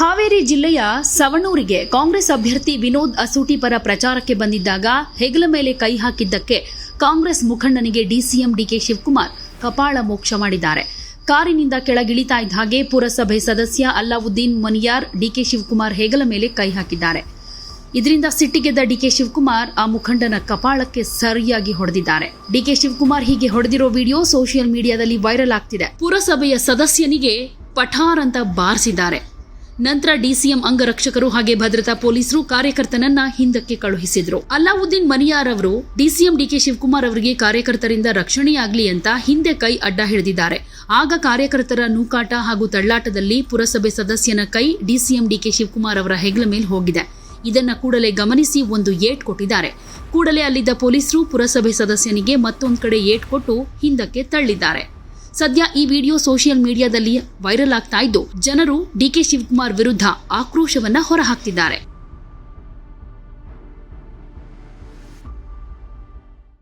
ಹಾವೇರಿ ಜಿಲ್ಲೆಯ ಸವಣೂರಿಗೆ ಕಾಂಗ್ರೆಸ್ ಅಭ್ಯರ್ಥಿ ವಿನೋದ್ ಅಸೂಟಿ ಪರ ಪ್ರಚಾರಕ್ಕೆ ಬಂದಿದ್ದಾಗ ಹೆಗಲ ಮೇಲೆ ಕೈ ಹಾಕಿದ್ದಕ್ಕೆ ಕಾಂಗ್ರೆಸ್ ಮುಖಂಡನಿಗೆ ಡಿಸಿಎಂ ಡಿಕೆ ಶಿವಕುಮಾರ್ ಕಪಾಳ ಮೋಕ್ಷ ಮಾಡಿದ್ದಾರೆ. ಕಾರಿನಿಂದ ಕೆಳಗಿಳಿತಾ ಇದ್ದ ಹಾಗೆ ಪುರಸಭೆ ಸದಸ್ಯ ಅಲ್ಲಾವುದ್ದೀನ್ ಮನಿಯಾರ್ ಡಿಕೆ ಶಿವಕುಮಾರ್ ಹೆಗಲ ಮೇಲೆ ಕೈ ಹಾಕಿದ್ದಾರೆ. ಇದರಿಂದ ಸಿಟ್ಟಿಗೆದ್ದ ಡಿಕೆ ಶಿವಕುಮಾರ್ ಆ ಮುಖಂಡನ ಕಪಾಳಕ್ಕೆ ಸರಿಯಾಗಿ ಹೊಡೆದಿದ್ದಾರೆ. ಡಿಕೆ ಶಿವಕುಮಾರ್ ಹೀಗೆ ಹೊಡೆದಿರೋ ವಿಡಿಯೋ ಸೋಷಿಯಲ್ ಮೀಡಿಯಾದಲ್ಲಿ ವೈರಲ್ ಆಗ್ತಿದೆ. ಪುರಸಭೆಯ ಸದಸ್ಯನಿಗೆ ಪಠಾರ್ ಅಂತ ಬಾರಿಸಿದ್ದಾರೆ. ನಂತರ ಡಿಸಿಎಂ ಅಂಗರಕ್ಷಕರು ಹಾಗೆ ಭದ್ರತಾ ಪೊಲೀಸರು ಕಾರ್ಯಕರ್ತನನ್ನ ಹಿಂದಕ್ಕೆ ಕಳುಹಿಸಿದ್ರು. ಅಲ್ಲಾವುದ್ದೀನ್ ಮನಿಯಾರ್ ಅವರು ಡಿಸಿಎಂ ಡಿಕೆ ಶಿವಕುಮಾರ್ ಅವರಿಗೆ ಕಾರ್ಯಕರ್ತರಿಂದ ರಕ್ಷಣೆಯಾಗ್ಲಿ ಅಂತ ಹಿಂದೆ ಕೈ ಅಡ್ಡ ಹಿಡಿದಿದ್ದಾರೆ. ಆಗ ಕಾರ್ಯಕರ್ತರ ನೂಕಾಟ ಹಾಗೂ ತಳ್ಳಾಟದಲ್ಲಿ ಪುರಸಭೆ ಸದಸ್ಯನ ಕೈ ಡಿಸಿಎಂ ಡಿಕೆ ಶಿವಕುಮಾರ್ ಅವರ ಹೆಗಲ ಮೇಲೆ ಹೋಗಿದೆ. ಇದನ್ನ ಕೂಡಲೇ ಗಮನಿಸಿ ಒಂದು ಏಟ್ ಕೊಟ್ಟಿದ್ದಾರೆ. ಕೂಡಲೇ ಅಲ್ಲಿದ್ದ ಪೊಲೀಸರು ಪುರಸಭೆ ಸದಸ್ಯನಿಗೆ ಮತ್ತೊಂದು ಕಡೆ ಏಟ್ ಕೊಟ್ಟು ಹಿಂದಕ್ಕೆ ತಳ್ಳಿದ್ದಾರೆ. ಸದ್ಯ ಈ ವಿಡಿಯೋ ಸೋಷಿಯಲ್ ಮೀಡಿಯಾದಲ್ಲಿ ವೈರಲ್ ಆಗ್ತಾ ಇದ್ದು ಜನರು ಡಿಕೆ ಶಿವಕುಮಾರ್ ವಿರುದ್ಧ ಆಕ್ರೋಶವನ್ನ ಹೊರಹಾಕ್ತಿದ್ದಾರೆ.